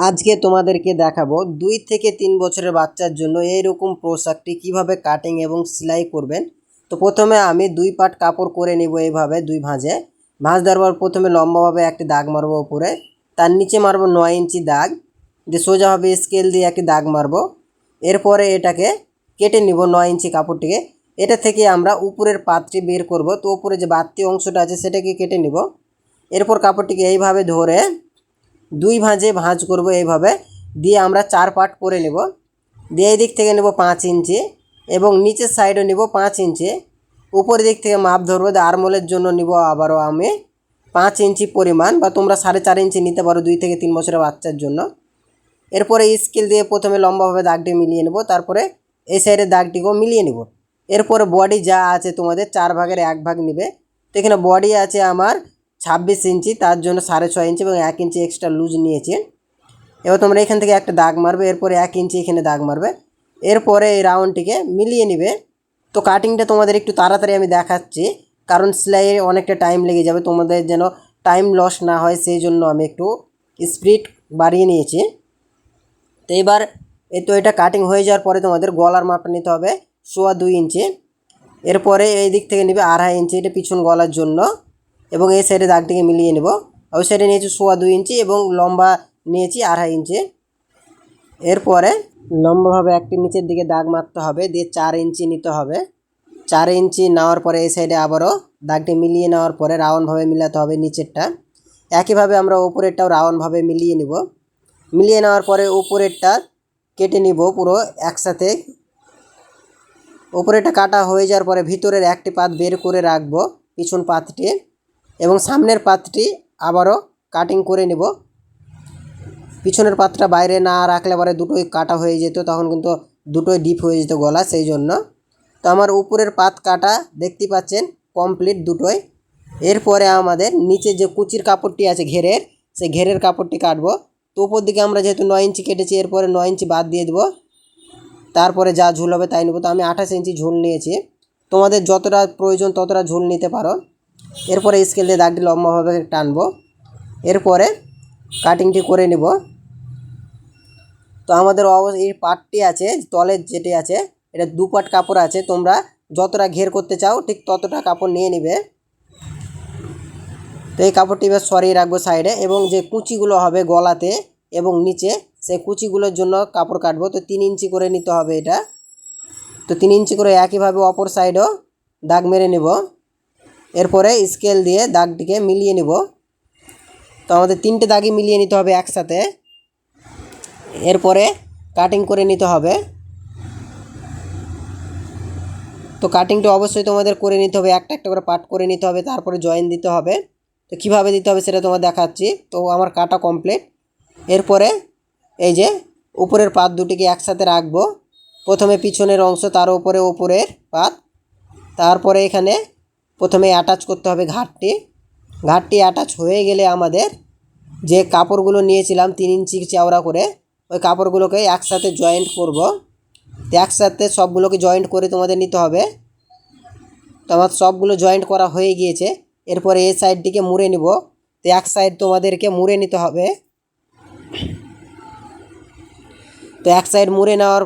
আজকে তোমাদেরকে দেখাবো দুই থেকে তিন বছরের বাচ্চার জন্য এইরকম পোশাকটি কীভাবে কাটিং এবং সেলাই করবেন। তো প্রথমে আমি দুই পাট কাপড় করে নিব এইভাবে, দুই ভাঁজে। ভাঁজ দেওয়ার পর প্রথমে লম্বাভাবে একটি দাগ মারবো উপরে। তার নিচে মারবো নয় ইঞ্চি দাগ। দিয়ে সোজাভাবে স্কেল দিয়ে একটি দাগ মারবো। এরপরে এটাকে কেটে নিব নয় ইঞ্চি কাপড়টিকে। এটা থেকে আমরা উপরের পাতটি বের করব। তো উপরে যে বাড়তি অংশটা আছে সেটাকে কেটে নিব। এরপর কাপড়টিকে এইভাবে ধরে দুই ভাঁজে ভাঁজ করব এইভাবে। দিয়ে আমরা চার পার্ট করে নেব। দিয়ে দিক থেকে নেব পাঁচ ইঞ্চি এবং নিচের সাইডে নেব পাঁচ ইঞ্চি। উপরের দিক থেকে মাপ ধরবো আরমোলের জন্য নিব আবারও আমি পাঁচ ইঞ্চি পরিমাণ বা তোমরা সাড়ে চার ইঞ্চি নিতে পারো দুই থেকে তিন বছরের বাচ্চার জন্য। এরপরে স্কেল দিয়ে প্রথমে লম্বাভাবে দাগটি মিলিয়ে নেব, তারপরে এই সাইডের দাগটিকেও মিলিয়ে নেব। এরপরে বডি যা আছে তোমাদের চার ভাগের এক ভাগ নেবে। তো এখানে বডি আছে আমার ছাব্বিশ ইঞ্চি, তার জন্য সাড়ে ছয় ইঞ্চি এবং এক ইঞ্চি এক্সট্রা লুজ নিয়েছি। এবার তোমরা এখান থেকে একটা দাগ মারবে, এরপরে এক ইঞ্চি এখানে দাগ মারবে। এরপরে এই রাউন্ডটিকে মিলিয়ে নেবে। তো কাটিংটা তোমাদের একটু তাড়াতাড়ি আমি দেখাচ্ছি, কারণ সেলাইয়ে অনেকটা টাইম লেগে যাবে। তোমাদের যেন টাইম লস না হয়, সেই জন্য আমি একটু স্পিড বাড়িয়ে নিয়েছি। তো এবার এই তো এটা কাটিং হয়ে যাওয়ার পরে তোমাদের গলার মাপটা নিতে হবে, সোয়া দুই ইঞ্চি। এরপরে এই দিক থেকে নেবে আড়াই ইঞ্চি, এটা পিছন গলার জন্য। এবং এই সাইডে দাগটিকে মিলিয়ে নেব। ওই সাইডে নিয়েছি সোয়া দুই ইঞ্চি এবং লম্বা নিয়েছি আড়াই ইঞ্চি। এরপরে লম্বাভাবে একটি নিচের দিকে দাগ মারতে হবে, দিয়ে চার ইঞ্চি নিতে হবে। চার ইঞ্চি নেওয়ার পরে এই সাইডে আবারও দাগটি মিলিয়ে নেওয়ার পরে রাউন্ডভাবে মিলাতে হবে নিচেরটা। একইভাবে আমরা উপরেরটাও রাউন্ডভাবে মিলিয়ে নিব। মিলিয়ে নেওয়ার পরে উপরেরটা কেটে নিব পুরো একসাথে। উপরেটা কাটা হয়ে যাওয়ার পরে ভিতরের একটি পাত বের করে রাখব পিছন পাতটি। এবং সামনের পাতটি আবারও কাটিং করে নেব। পিছনের পাতটা বাইরে না রাখলে পরে দুটোই কাটা হয়ে যেত, তখন কিন্তু দুটোই ডিপ হয়ে যেত গলা, সেই জন্য। তো আমার উপরের পাত কাটা দেখতে পাচ্ছেন কমপ্লিট দুটোই। এরপরে আমাদের নিচে যে কুচির কাপড়টি আছে ঘেরের, সেই ঘেরের কাপড়টি কাটবো। তো উপর দিকে আমরা যেহেতু নয় ইঞ্চি কেটেছি, এরপরে নয় ইঞ্চি বাদ দিয়ে দেবো। তারপরে যা ঝুল হবে তাই নেব। তো আমি আঠাশ ইঞ্চি ঝুল নিয়েছি। তোমাদের যতটা প্রয়োজন ততটা ঝুল নিতে পারো। এরপরে স্কেল দিয়ে দাগটি লম্বাভাবে টানবো। এরপরে কাটিংটি করে নিব। তো আমাদের এই পাটটি আছে, তলের যেটি আছে, এটা দু পাট কাপড় আছে। তোমরা যতটা ঘের করতে চাও, ঠিক ততটা কাপড় নিয়ে নিবে। তো এই কাপড়টি এবার সরিয়ে রাখব সাইডে এবং যে কুচিগুলো হবে গলাতে এবং নিচে, সেই কুচিগুলোর জন্য কাপড় কাটবো। তো তিন ইঞ্চি করে নিতে হবে এটা। তো তিন ইঞ্চি করে একইভাবে অপর সাইডও দাগ মেরে নেব। এরপরে স্কেল দিয়ে দাগটিকে মিলিয়ে নিব। তো আমাদের তিনটে দাগই মিলিয়ে নিতে হবে একসাথে। এরপরে কাটিং করে নিতে হবে। তো কাটিংটা অবশ্যই তোমাদের করে নিতে হবে, একটা একটা করে পার্ট করে নিতে হবে, তারপরে জয়েন দিতে হবে। তো কীভাবে দিতে হবে সেটা তোমার দেখাচ্ছি। তো আমার কাটা কমপ্লিট এরপরে এই যে উপরের পাত দুটিকে একসাথে রাখব। প্রথমে পিছনের অংশ, তার উপরে উপরের পাত তারপরে এখানে প্রথমে অ্যাটাচ করতে হবে ঘাটটি। ঘাটটি অ্যাটাচ হয়ে গেলে আমাদের যে কাপড়গুলো নিয়েছিলাম তিন ইঞ্চি চওড়া করে, ওই কাপড়গুলোকে একসাথে জয়েন্ট করব। তো একসাথে সবগুলোকে জয়েন্ট করে তোমাদের নিতে হবে। তো আমার সবগুলো জয়েন্ট করা হয়ে গিয়েছে। এরপরে এই সাইডটিকে মুড়ে নিব। তো এক সাইড তোমাদেরকে মুড়ে নিতে হবে। তো এক সাইড মুড়ে নেওয়ার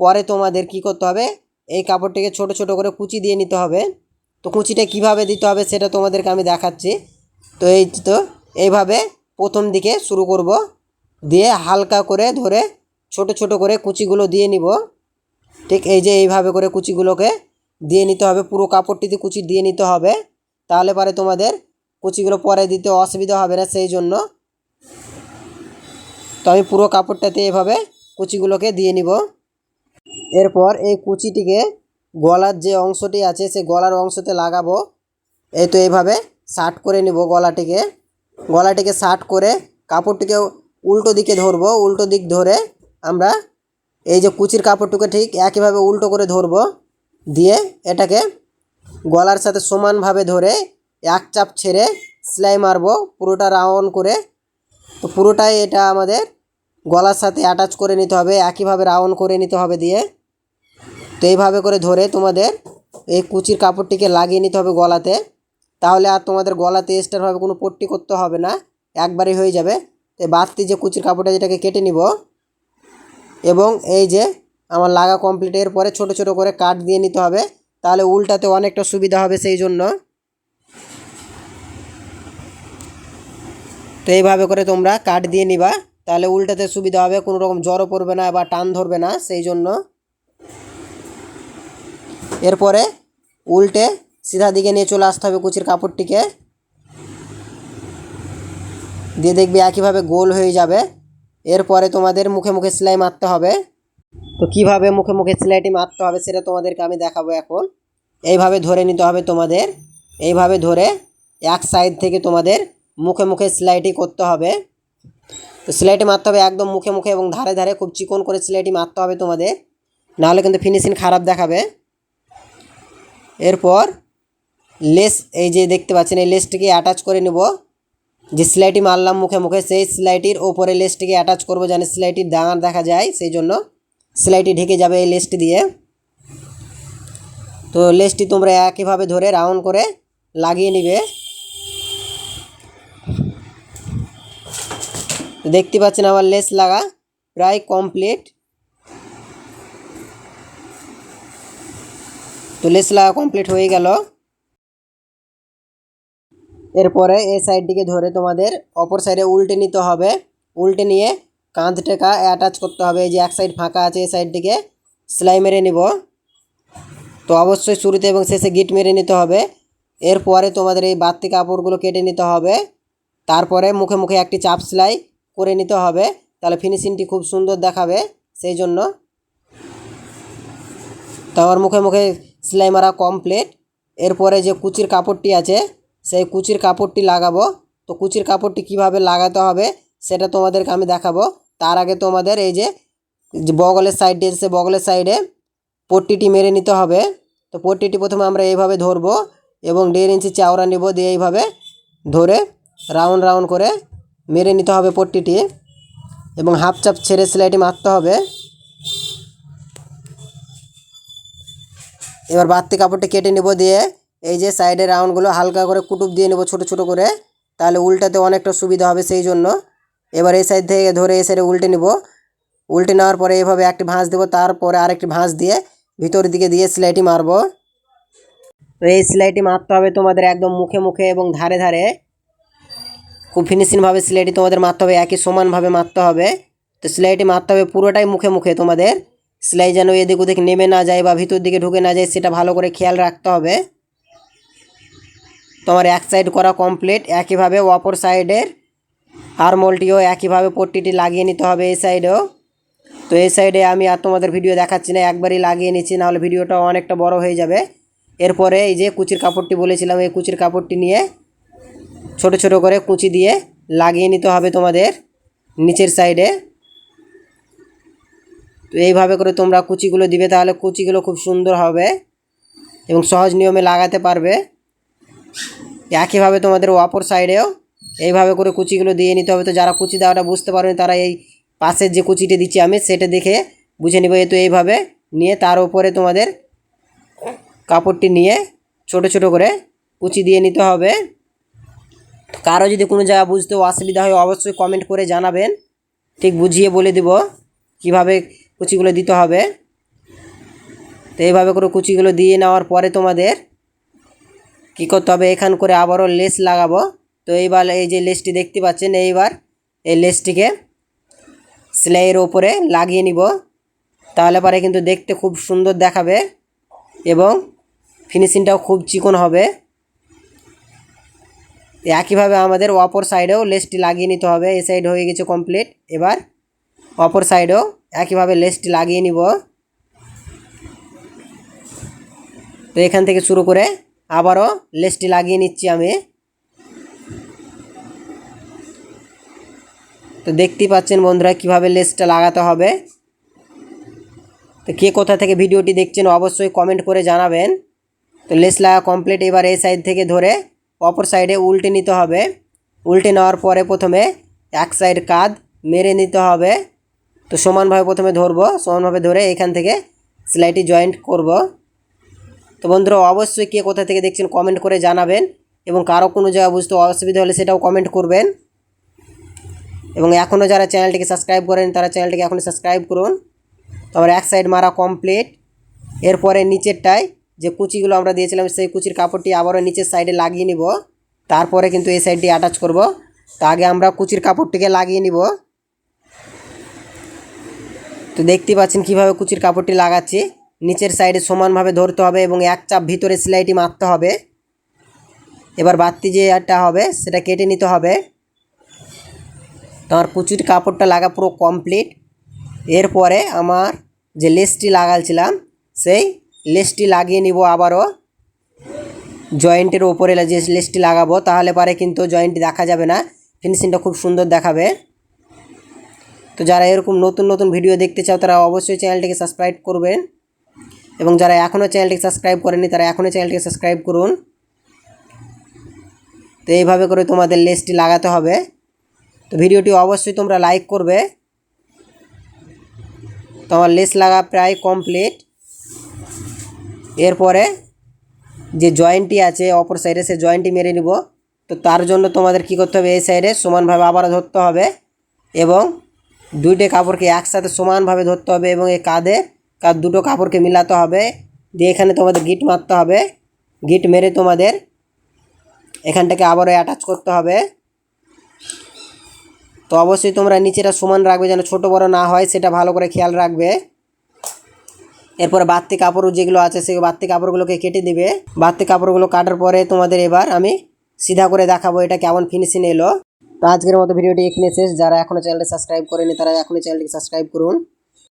পরে তোমাদের কি করতে হবে? এই কাপড়টিকে ছোট ছোট করে কুচি দিয়ে নিতে হবে। তো কুচিটা কীভাবে দিতে হবে সেটা তোমাদেরকে আমি দেখাচ্ছি। তো এই তো, এইভাবে প্রথম দিকে শুরু করব। দিয়ে হালকা করে ধরে ছোট ছোট করে কুচিগুলো দিয়ে নিব। ঠিক এই যে এইভাবে করে কুচিগুলোকে দিয়ে নিতে হবে। পুরো কাপড়টিতে কুচি দিয়ে নিতে হবে। তাহলে পরে তোমাদের কুচিগুলো পরে দিতে অসুবিধা হবে না সেই জন্য। তো আমি পুরো কাপড়টাতে এভাবে কুচিগুলোকে দিয়ে নিব। এরপর এই কুচিটিকে গলার যে অংশটি আছে সে গলার অংশতে লাগাবো। এই তো এইভাবে শার্ট করে নিব গলাটিকে। গলাটিকে শার্ট করে কাপড়টিকে উল্টো দিকে ধরবো। উল্টো দিক ধরে আমরা এই যে কুচির কাপড়টুকে ঠিক একইভাবে উল্টো করে ধরবো। দিয়ে এটাকে গলার সাথে সমানভাবে ধরে এক চাপ ছেড়ে সেলাই মারবো, পুরোটা রাউন্ড করে। তো পুরোটাই এটা আমাদের গলার সাথে অ্যাটাচ করে নিতে হবে, একইভাবে রাউন্ড করে নিতে হবে দিয়ে। তো এইভাবে করে ধরে তোমাদের এই কুচির কাপড়টিকে লাগিয়ে নিতে হবে গলাতে। তাহলে আর তোমাদের গলাতে এক্সট্রাভাবে কোনো পট্টি করতে হবে না, একবারই হয়ে যাবে। তো বাড়তি যে কুচির কাপড়টা যেটাকে কেটে নিব। এবং এই যে আমার লাগা কমপ্লিট এর পরে ছোট ছোট করে কাট দিয়ে নিতে হবে। তাহলে উল্টাতে অনেকটা সুবিধা হবে সেই জন্য। তো এইভাবে করে তোমরা কাট দিয়ে নিবা। তাহলে উল্টাতে সুবিধা হবে, কোনো রকম জ্বরও পড়বে না বা টান ধরবে না সেই জন্য। এরপরে উল্টে সিধা দিকে নিয়ে চলে আসতে হবে কুচির কাপড়টিকে। দিয়ে দেখবি একইভাবে গোল হয়ে যাবে। এরপরে তোমাদের মুখে মুখে সেলাই মারতে হবে। তো কীভাবে মুখে মুখে সেলাইটি মারতে হবে সেটা তোমাদেরকে আমি দেখাবো এখন। এইভাবে ধরে নিতে হবে তোমাদের। এইভাবে ধরে এক সাইড থেকে তোমাদের মুখে মুখে সেলাইটি করতে হবে। তো সেলাইটি মারতে হবে একদম মুখে মুখে এবং ধারে ধারে খুব চিকন করে সেলাইটি মারতে হবে তোমাদের। নাহলে কিন্তু ফিনিশিং খারাপ দেখাবে। এরপর লেস এই যে দেখতে পাচ্ছেন, এই লেসটিকে অ্যাটাচ করে নেব। যে সেলাইটি মারলাম মুখে মুখে, সেই সেলাইটির ওপরে লেসটিকে অ্যাটাচ করব যেন সেলাইটির দাঁড় দেখা যায়, সেই জন্য সেলাইটি ঢেকে যাবে এই লেসটি দিয়ে। তো লেসটি তোমরা একইভাবে ধরে রাউন্ড করে লাগিয়ে নিবে। দেখতে পাচ্ছেন আমার লেস লাগা প্রায় কমপ্লিট তো লেস লাগা কমপ্লিট হয়ে গেল। এরপরে এই সাইডটিকে ধরে তোমাদের অপর সাইডে উল্টে নিতে হবে। উল্টে নিয়ে কাঁধ টেকা অ্যাটাচ করতে হবে। এই যে এক সাইড ফাঁকা আছে, এই সাইডটিকে সেলাই মেরে নিব। তো অবশ্যই শুরুতে এবং শেষে গিট মেরে নিতে হবে। এরপরে তোমাদের এই বাড়তি কাপড়গুলো কেটে নিতে হবে। তারপরে মুখে মুখে একটি চাপ সেলাই করে নিতে হবে। তাহলে ফিনিশিংটি খুব সুন্দর দেখাবে, সেই জন্য। তো আমার মুখে মুখে সেলাই মারা কমপ্লিট এরপরে যে কুচির কাপড়টি আছে, সেই কুচির কাপড়টি লাগাবো। তো কুচির কাপড়টি কীভাবে লাগাতে হবে, সেটা তোমাদেরকে আমি দেখাবো। তার আগে তোমাদের এই যে বগলের সাইডে এসে বগলের সাইডে পট্টিটি মেরে নিতে হবে। তো পট্টিটি প্রথমে আমরা এইভাবে ধরবো এবং দেড় ইঞ্চি চাওড়া নেব দিয়ে এইভাবে ধরে রাউন্ড রাউন্ড করে মেরে নিতে হবে পট্টিটি। এবং হাফ চাপ ছেড়ে সেলাইটি মারতে হবে। এবার বাড়তি কাপড়টা কেটে নেব দিয়ে এই যে সাইডের রাউন্ডগুলো হালকা করে কুটুব দিয়ে নেব ছোট ছোট করে। তাহলে উল্টাতে অনেকটা সুবিধা হবে সেই জন্য। এবার এই সাইড থেকে ধরে এই সাইডে উল্টে নেব। উল্টে নেওয়ার পরে এইভাবে একটি ভাঁজ দেবো, তারপরে আরেকটি ভাঁজ দিয়ে ভিতর দিকে দিয়ে সেলাইটি মারবো। তো এই সেলাইটি মারতে হবে তোমাদের একদম মুখে মুখে এবং ধারে ধারে। খুব ফিনিশিংভাবে সেলাইটি তোমাদের মারতে হবে, একই সমানভাবে মারতে হবে। তো সেলাইটি মারতে হবে পুরোটাই মুখে মুখে তোমাদের। সেলাই যেন এদিক ওদিক নেমে না যায় বা ভিতর দিকে ঢুকে না যায়, সেটা ভালো করে খেয়াল রাখতে হবে। তোমার এক সাইড করা কমপ্লিট একইভাবে অপর সাইডের আরমোলটিও একইভাবে পট্টিটি লাগিয়ে নিতে হবে এই সাইডেও তো এই সাইডে আমি আর তোমাদের ভিডিও দেখাচ্ছি না, একবারই লাগিয়ে নিচ্ছি, নাহলে ভিডিওটা অনেকটা বড় হয়ে যাবে। এরপরে এই যে কুচির কাপড়টি বলেছিলাম, এই কুচির কাপড়টি নিয়ে ছোট ছোট করে কুচি দিয়ে লাগিয়ে নিতে হবে তোমাদের নিচের সাইডে তো এইভাবে করে তোমরা কুচিগুলো দিবে, তাহলে কুচিগুলো খুব সুন্দর হবে এবং সহজ নিয়মে লাগাতে পারবে। একইভাবে তোমাদের অপর সাইডেও এইভাবে করে কুচিগুলো দিয়ে নিতে হবে। তো যারা কুচি দেওয়াটা বুঝতে পারবে তারা এই পাশের যে কুচিটি দিচ্ছি আমি, সেটা দেখে বুঝে নেবে তো এইভাবে নিয়ে তার উপরে তোমাদের কাপড়টি নিয়ে ছোট ছোট করে কুচি দিয়ে নিতে হবে। কারও যদি কোনো জায়গা বুঝতে অসুবিধা হয়, অবশ্যই কমেন্ট করে জানাবেন। ঠিক বুঝিয়ে বলে দেব কীভাবে কুচিগুলো দিতে হবে। তো এইভাবে করে কুচিগুলো দিয়ে নেওয়ার পরে তোমাদের কী করতে হবে? এখান করে আবারও লেস লাগাবো। তো এইবার এই যে লেসটি দেখতে পাচ্ছেন, এইবার এই লেসটিকে সেলাইয়ের ওপরে লাগিয়ে নিব। তাহলে পরে কিন্তু দেখতে খুব সুন্দর দেখাবে এবং ফিনিশিংটাও খুব চিকন হবে। একইভাবে আমাদের অপর সাইডেও লেসটি লাগিয়ে নিতে হবে। এই সাইড হয়ে গেছে কমপ্লিট। এবার অপর সাইডেও একইভাবে লেসটি লাগিয়ে নিব। তো এখান থেকে শুরু করে আবারও লেসটি লাগিয়ে নিচ্ছি আমি। তো দেখতেই পাচ্ছেন বন্ধুরা কীভাবে লেসটা লাগাতে হবে। তো কে কোথা থেকে ভিডিওটি দেখছেন অবশ্যই কমেন্ট করে জানাবেন। তো লেস লাগা কমপ্লিট এবার এই সাইড থেকে ধরে অপর সাইডে উল্টে নিতে হবে। উল্টে নেওয়ার পরে প্রথমে এক সাইড কাঁধ মেরে নিতে হবে। তো সমানভাবে প্রথমে ধরবো, সমানভাবে ধরে এখান থেকে সেলাইটি জয়েন্ট করব। তো বন্ধুরা, অবশ্যই কে কোথা থেকে দেখছেন কমেন্ট করে জানাবেন এবং কারও কোনো জায়গা বুঝতে অসুবিধা হলে সেটাও কমেন্ট করবেন। এবং এখনও যারা চ্যানেলটিকে সাবস্ক্রাইব করেন, তারা চ্যানেলটিকে এখনই সাবস্ক্রাইব করুন। তো আমার এক সাইড মারা কমপ্লিট এরপরে নিচেরটায় যে কুচিগুলো আমরা দিয়েছিলাম, সেই কুচির কাপড়টি আবারও নিচের সাইডে লাগিয়ে নিব। তারপরে কিন্তু এই সাইডটি অ্যাটাচ করব। তা আগে আমরা কুচির কাপড়টিকে লাগিয়ে নিব। তো দেখতে পাচ্ছেন কীভাবে কুচির কাপড়টি লাগাচ্ছি। নিচের সাইডে সমানভাবে ধরতে হবে এবং এক চাপ ভিতরে সেলাইটি মারতে হবে। এবার বাড়তি যে একটা হবে, সেটা কেটে নিতে হবে। তোমার কুচির কাপড়টা লাগা পুরো কমপ্লিট। এরপরে আমার যে লেসটি লাগালছিলাম, সেই লেসটি লাগিয়ে নিব আবারও। জয়েন্টের ওপরে যে লেসটি লাগাবো, তাহলে পারে কিন্তু জয়েন্টটি দেখা যাবে না। ফিনিশিংটা খুব সুন্দর দেখাবে। তো যারা এরকম নতুন নতুন ভিডিও দেখতে চাও, তারা অবশ্যই চ্যানেলটিকে সাবস্ক্রাইব করবেন। এবং যারা এখনও চ্যানেলটিকে সাবস্ক্রাইব করেনি তারা এখনই চ্যানেলটিকে সাবস্ক্রাইব করুন। তো এইভাবে করে তোমাদের লেসটি লাগাতে হবে। তো ভিডিওটি অবশ্যই তোমরা লাইক করবে। তো আমার লেস লাগা প্রায় কমপ্লিট। এরপরে যে জয়েন্টটি আছে, অপর সাইডে সে জয়েন্টটি মেরে নিব। তো তার জন্য তোমাদের কি করতে হবে? এই সাইডে সমানভাবে আবার ধরতে হবে। এবং দুইটে কাপড়কে একসাথে সমানভাবে ধরতে হবে এবং এই কাঁধে কাঁধ দুটো কাপড়কে মিলাতে হবে। দিয়ে এখানে তোমাদের গিট মারতে হবে। গিট মেরে তোমাদের এখানটাকে আবারও অ্যাটাচ করতে হবে। তো অবশ্যই তোমরা নিচেটা সমান রাখবে যেন ছোটো বড় না হয়, সেটা ভালো করে খেয়াল রাখবে। এরপরে বাড়তি কাপড় যেগুলো আছে, সেই বাড়তি কাপড়গুলোকে কেটে দিবে। বাড়তি কাপড়গুলো কাটার পরে তোমাদের এবার আমি সিধা করে দেখাবো এটা কেমন ফিনিশিং এলো। তো আজকের মতো ভিডিওটি এখানে শেষ। যারা এখনও চ্যানেলটি সাবস্ক্রাইব করেনি তারা এখনই চ্যানেলটি সাবস্ক্রাইব করুন।